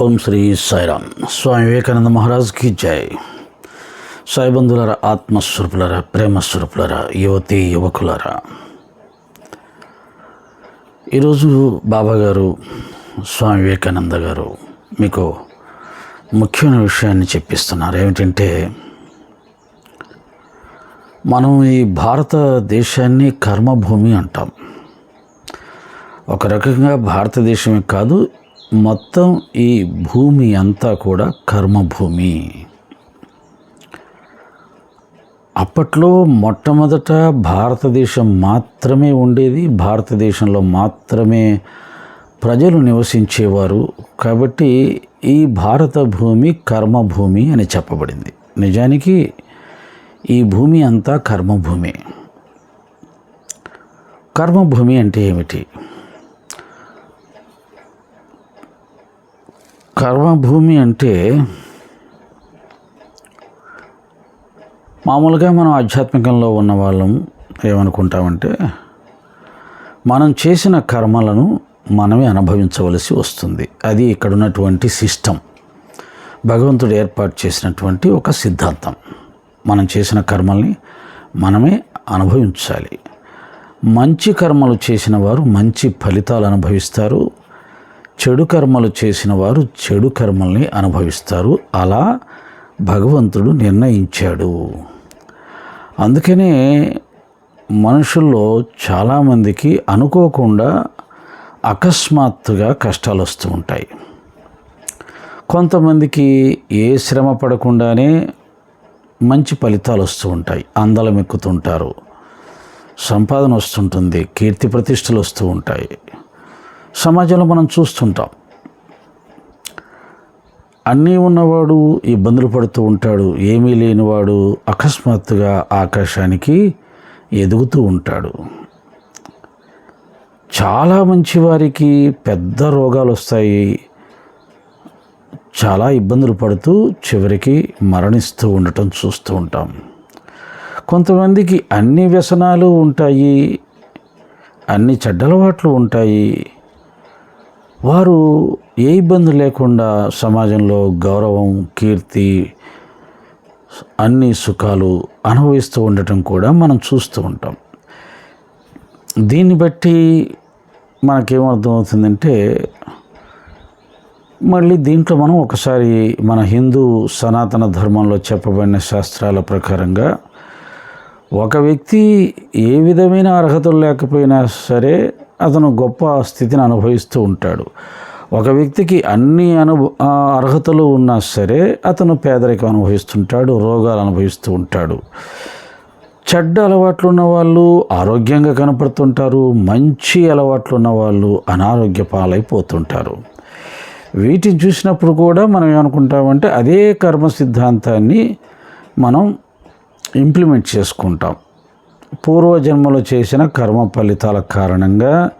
ఓం శ్రీ సాయిరామ్. స్వామి వివేకానంద మహారాజ్కి జై. సాయి బంధువులరా ఆత్మస్వరూపులరా ప్రేమస్వరూపులరా యువతి యువకులరా. ఈరోజు బాబా గారు స్వామి వివేకానంద గారు మీకు ముఖ్యమైన విషయాన్ని చెప్పిస్తున్నారు. ఏమిటంటే మనం ఈ భారతదేశాన్ని కర్మభూమి అంటాం. ఒక రకంగా భారతదేశమే కాదు మొత్తం ఈ భూమి అంతా కూడా కర్మభూమి. అప్పట్లో మొట్టమొదట భారతదేశం మాత్రమే ఉండేది భారతదేశంలో మాత్రమే ప్రజలు నివసించేవారు. కాబట్టి ఈ భారత భూమి కర్మభూమి అని చెప్పబడింది. నిజానికి ఈ భూమి అంతా కర్మభూమి. కర్మభూమి అంటే ఏమిటి? కర్మభూమి అంటే మామూలుగా మనం ఆధ్యాత్మికంలో ఉన్న వాళ్ళం ఏమనుకుంటామంటే మనం చేసిన కర్మలను మనమే అనుభవించవలసి వస్తుంది. అది ఇక్కడ ఉన్నటువంటి సిస్టమ్ భగవంతుడు ఏర్పాటు చేసినటువంటి ఒక సిద్ధాంతం. మనం చేసిన కర్మల్ని మనమే అనుభవించాలి. మంచి కర్మలు చేసిన వారు మంచి ఫలితాలు అనుభవిస్తారు. చెడు కర్మలు చేసిన వారు చెడు కర్మల్ని అనుభవిస్తారు. అలా భగవంతుడు నిర్ణయించాడు. అందుకనే మనుషుల్లో చాలామందికి అనుకోకుండా అకస్మాత్తుగా కష్టాలు వస్తూ ఉంటాయి. కొంతమందికి ఏ శ్రమ పడకుండానే మంచి ఫలితాలు వస్తూ ఉంటాయి. అందలం ఎక్కుతుంటారు. సంపాదన వస్తుంటుంది. కీర్తి ప్రతిష్టలు వస్తూ ఉంటాయి. సమాజంలో మనం చూస్తుంటాం. అన్నీ ఉన్నవాడు ఇబ్బందులు పడుతూ ఉంటాడు. ఏమీ లేనివాడు అకస్మాత్తుగా ఆకాశానికి ఎదుగుతూ ఉంటాడు. చాలా మంచి వారికి పెద్ద రోగాలు వస్తాయి. చాలా ఇబ్బందులు పడుతూ చివరికి మరణిస్తూ ఉండటం చూస్తూ ఉంటాం. కొంతమందికి అన్ని వ్యసనాలు ఉంటాయి. అన్ని చెడ్డలవాట్లు ఉంటాయి. వారు ఏ ఇబ్బంది లేకుండా సమాజంలో గౌరవం కీర్తి అన్ని సుఖాలు అనుభవిస్తూ ఉండటం కూడా మనం చూస్తూ ఉంటాం. దీన్ని బట్టి మనకేమర్థమవుతుందంటే మళ్ళీ దీంట్లో మనం ఒకసారి మన హిందూ సనాతన ధర్మంలో చెప్పబడిన శాస్త్రాల ప్రకారంగా ఒక వ్యక్తి ఏ విధమైన అర్హతలు లేకపోయినా సరే అతను గొప్ప స్థితిని అనుభవిస్తూ ఉంటాడు. ఒక వ్యక్తికి అన్ని అను అర్హతలు ఉన్నా సరే అతను పేదరికం అనుభవిస్తుంటాడు రోగాలు అనుభవిస్తూ ఉంటాడు. చెడ్డ అలవాట్లు ఉన్నవాళ్ళు ఆరోగ్యంగా కనపడుతుంటారు మంచి అలవాట్లు ఉన్నవాళ్ళు అనారోగ్య పాలైపోతుంటారు. వీటిని చూసినప్పుడు కూడా మనం ఏమనుకుంటామంటే అదే కర్మ సిద్ధాంతాన్ని మనం ఇంప్లిమెంట్ చేసుకుంటాం. పూర్వజన్మలో చేసిన కర్మ ఫలితాల కారణంగా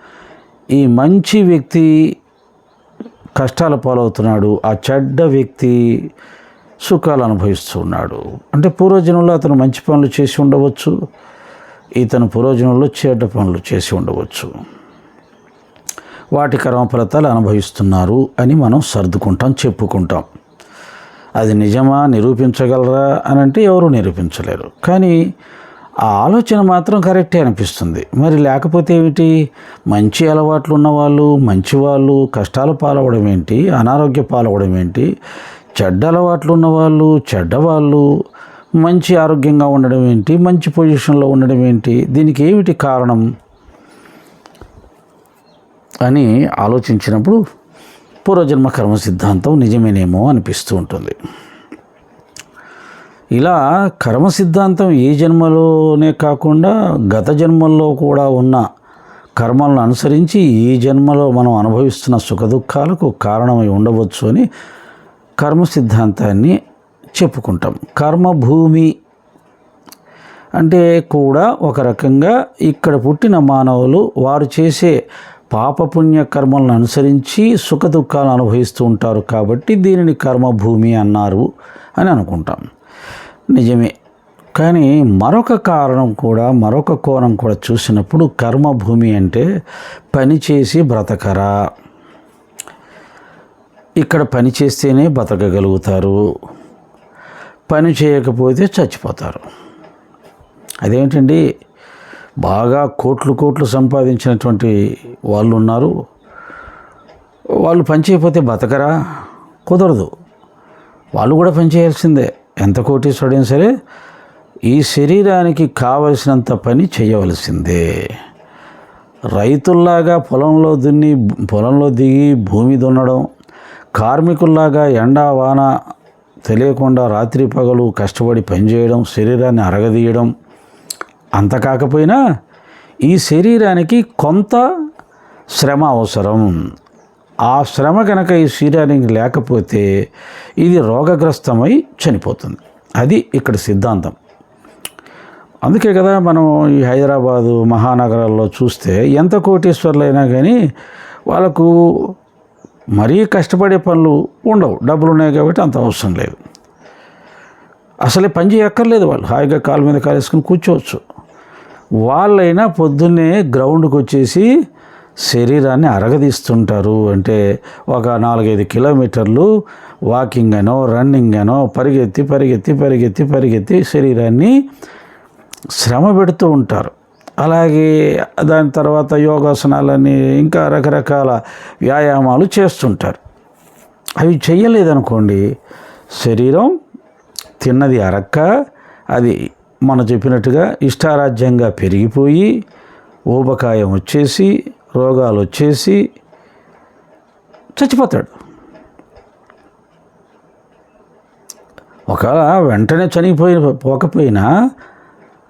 ఈ మంచి వ్యక్తి కష్టాల పాలవుతున్నాడు ఆ చెడ్డ వ్యక్తి సుఖాలు అనుభవిస్తున్నాడు అంటే పూర్వజన్మలో అతను మంచి పనులు చేసి ఉండవచ్చు ఇతను పూర్వజన్మలో చెడ్డ పనులు చేసి ఉండవచ్చు. వాటి కర్మ ఫలితాలు అనుభవిస్తున్నారు అని మనం సర్దుకుంటాం చెప్పుకుంటాం. అది నిజమా నిరూపించగలరా అని అంటే ఎవరు నిరూపించలేరు. కానీ ఆ ఆలోచన మాత్రం కరెక్టే అనిపిస్తుంది. మరి లేకపోతే ఏమిటి? మంచి అలవాట్లు ఉన్నవాళ్ళు మంచివాళ్ళు కష్టాలు పాలవడం ఏంటి? అనారోగ్య పాలవడం ఏంటి? చెడ్డ అలవాట్లు ఉన్నవాళ్ళు చెడ్డవాళ్ళు మంచి ఆరోగ్యంగా ఉండడం ఏంటి? మంచి పొజిషన్లో ఉండడం ఏంటి? దీనికి ఏమిటి కారణం? అని ఆలోచించినప్పుడు పూర్వజన్మ కర్మ సిద్ధాంతం నిజమేనేమో అనిపిస్తూ ఉంటుంది. ఇలా కర్మ సిద్ధాంతం ఏ జన్మలోనే కాకుండా గత జన్మల్లో కూడా ఉన్న కర్మలను అనుసరించి ఈ జన్మలో మనం అనుభవిస్తున్న సుఖదుఖాలకు కారణమై ఉండవచ్చు అని కర్మ సిద్ధాంతాన్ని చెప్పుకుంటాం. కర్మభూమి అంటే కూడా ఒక రకంగా ఇక్కడ పుట్టిన మానవులు వారు చేసే పాపపుణ్య కర్మలను అనుసరించి సుఖదుఖాలను అనుభవిస్తూ ఉంటారు కాబట్టి దీనిని కర్మభూమి అన్నారు అని అనుకుంటాం. నిజమే. కానీ మరొక కారణం కూడా మరొక కోణం కూడా చూసినప్పుడు కర్మభూమి అంటే పని చేసి బ్రతకరా. ఇక్కడ పని చేస్తేనే బతకగలుగుతారు పని చేయకపోతే చచ్చిపోతారు. అదేంటండి? బాగా కోట్లు కోట్లు సంపాదించినటువంటి వాళ్ళు ఉన్నారు. వాళ్ళు పని చేయకపోతే బతకరా కుదరదు. వాళ్ళు కూడా పని చేయాల్సిందే. ఎంత కోటీశ్వరుడైనా సరే ఈ శరీరానికి కావలసినంత పని చేయవలసిందే. రైతుల్లాగా పొలంలో దున్ని పొలంలో దిగి భూమి దున్నడం కార్మికుల్లాగా ఎండా వాన తెలియకుండా రాత్రి పగలు కష్టపడి పనిచేయడం శరీరాన్ని అరగదీయడం అంత కాకపోయినా ఈ శరీరానికి కొంత శ్రమ అవసరం. ఆ శ్రమ కనుక ఈ శరీరానికి లేకపోతే ఇది రోగగ్రస్తమై చనిపోతుంది. అది ఇక్కడ సిద్ధాంతం. అందుకే కదా మనం ఈ హైదరాబాదు మహానగరాల్లో చూస్తే ఎంత కోటీశ్వర్లైనా కానీ వాళ్ళకు మరీ కష్టపడే పనులు ఉండవు. డబ్బులు ఉన్నాయి కాబట్టి అంత అవసరం లేదు. అసలే పని చేయక్కర్లేదు వాళ్ళు. హాయిగా కాలు మీద కాలేసుకుని కూర్చోవచ్చు. వాళ్ళైనా పొద్దున్నే గ్రౌండ్కి వచ్చేసి శరీరాన్ని అరగదీస్తుంటారు అంటే ఒక నాలుగైదు కిలోమీటర్లు వాకింగ్ అనో రన్నింగ్ అనో పరిగెత్తి పరిగెత్తి పరిగెత్తి పరిగెత్తి శరీరాన్ని శ్రమ పెడుతూ ఉంటారు. అలాగే దాని తర్వాత యోగాసనాలని ఇంకా రకరకాల వ్యాయామాలు చేస్తుంటారు. అవి చేయలేదనుకోండి శరీరం తిన్నది అరక్క అది మనం చెప్పినట్టుగా ఇష్టారాజ్యంగా పెరిగిపోయి ఊబకాయం వచ్చేసి రోగాలు వచ్చేసి చచ్చిపోతాడు. ఒకవేళ వెంటనే చనిపోయి పోకపోయినా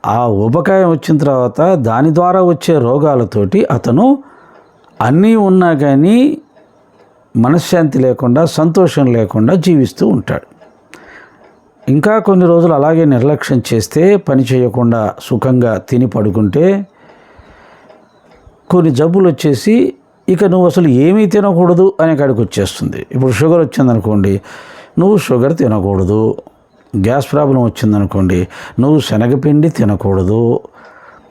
ఆ ఊబకాయం వచ్చిన తర్వాత దాని ద్వారా వచ్చే రోగాలతోటి అతను అన్నీ ఉన్నా కానీ మనశ్శాంతి లేకుండా సంతోషం లేకుండా జీవిస్తూ ఉంటాడు. ఇంకా కొన్ని రోజులు అలాగే నిర్లక్ష్యం చేస్తే పని చేయకుండా సుఖంగా తిని పడుకుంటే కొన్ని జబ్బులు వచ్చేసి ఇక నువ్వు అసలు ఏమీ తినకూడదు అనే కాడికి వచ్చేస్తుంది. ఇప్పుడు షుగర్ వచ్చిందనుకోండి నువ్వు షుగర్ తినకూడదు. గ్యాస్ ప్రాబ్లం వచ్చిందనుకోండి నువ్వు శనగపిండి తినకూడదు.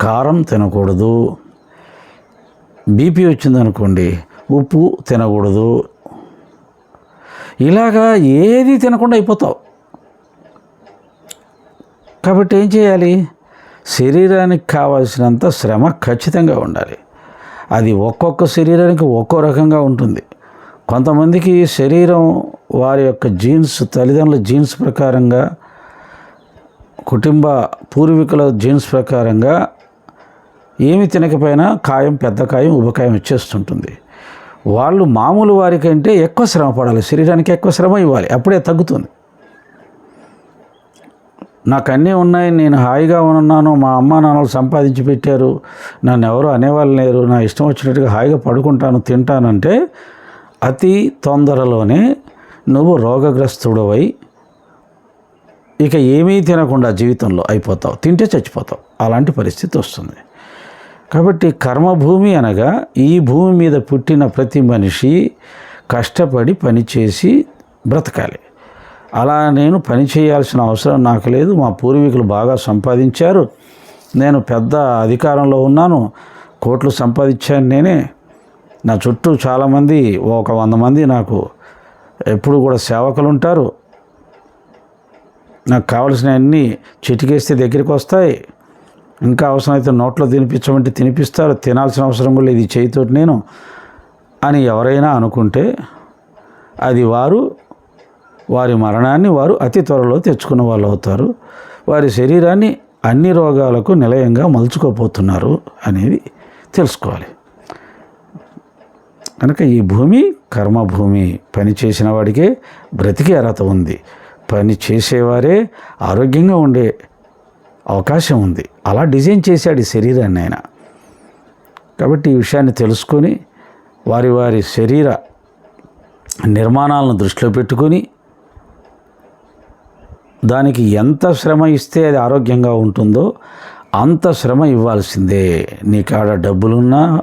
కారం తినకూడదు. బీపీ వచ్చిందనుకోండి ఉప్పు తినకూడదు. ఇలాగా ఏది తినకుండా అయిపోతావు. కాబట్టి ఏం చేయాలి? శరీరానికి కావాల్సినంత శ్రమ ఖచ్చితంగా ఉండాలి. అది ఒక్కొక్క శరీరానికి ఒక్కో రకంగా ఉంటుంది. కొంతమందికి శరీరం వారి యొక్క జీన్స్ తల్లిదండ్రుల జీన్స్ ప్రకారంగా కుటుంబ పూర్వీకుల జీన్స్ ప్రకారంగా ఏమి తినకపోయినా కాయం పెద్ద కాయం ఉపకాయం ఇచ్చేస్తుంటుంది. వాళ్ళు మామూలు వారికంటే ఎక్కువ శ్రమ పడాలి. శరీరానికి ఎక్కువ శ్రమ ఇవ్వాలి. అప్పుడే తగ్గుతుంది. నాకు అన్నీ ఉన్నాయి నేను హాయిగా ఉన్నాను మా అమ్మ నాన్నలు సంపాదించి పెట్టారు నన్ను ఎవరు అనేవాళ్ళు లేరు నా ఇష్టం వచ్చినట్టుగా హాయిగా పడుకుంటాను తింటానంటే అతి తొందరలోనే నువ్వు రోగగ్రస్తుడవై ఇక ఏమీ తినకుండా జీవితంలో అయిపోతావు తింటే చచ్చిపోతావు అలాంటి పరిస్థితి వస్తుంది. కాబట్టి కర్మభూమి అనగా ఈ భూమి మీద పుట్టిన ప్రతి మనిషి కష్టపడి పనిచేసి బ్రతకాలి. అలా నేను పని చేయాల్సిన అవసరం నాకు లేదు. మా పూర్వీకులు బాగా సంపాదించారు. నేను పెద్ద అధికారంలో ఉన్నాను. కోట్లు సంపాదించాను నేనే. నా చుట్టూ చాలామంది ఒక వంద మంది నాకు ఎప్పుడు కూడా సేవకులు ఉంటారు నాకు కావలసిన అన్నీ చిటికేస్తే దగ్గరికి వస్తాయి. ఇంకా అవసరమైతే నోట్లో తినిపించమంటే తినిపిస్తారు. తినాల్సిన అవసరం కూడా లేదు చేయితోటి నేను అని ఎవరైనా అనుకుంటే అది వారు వారి మరణాన్ని వారు అతి త్వరలో తెచ్చుకున్న వాళ్ళు అవుతారు. వారి శరీరాన్ని అన్ని రోగాలకు నిలయంగా మలుచుకోపోతున్నారు అనేది తెలుసుకోవాలి. కనుక ఈ భూమి కర్మభూమి పని చేసిన వాడికే బ్రతికే అర్హత ఉంది. పని చేసేవారే ఆరోగ్యంగా ఉండే అవకాశం ఉంది. అలా డిజైన్ చేశాడు ఈ శరీరాన్ని ఆయన. కాబట్టి ఈ విషయాన్ని తెలుసుకొని వారి వారి శరీర నిర్మాణాలను దృష్టిలో పెట్టుకొని దానికి ఎంత శ్రమ ఇస్తే అది ఆరోగ్యంగా ఉంటుందో అంత శ్రమ ఇవ్వాల్సిందే. నీ కాడ డబ్బులున్నా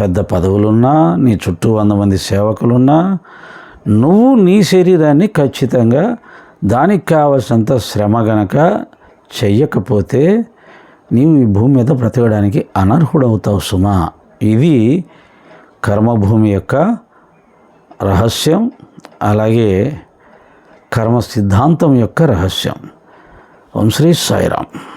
పెద్ద పదవులున్నా నీ చుట్టూ వంద మంది సేవకులున్నా నువ్వు నీ శరీరాన్ని ఖచ్చితంగా దానికి కావలసినంత శ్రమ గనక చెయ్యకపోతే నీవు ఈ భూమి మీద బ్రతకడానికి అనర్హుడవుతావు సుమా. ఇది కర్మభూమి యొక్క రహస్యం. అలాగే కర్మ సిద్ధాంతం యొక్క రహస్యం. ఓం శ్రీ సాయిరామ్.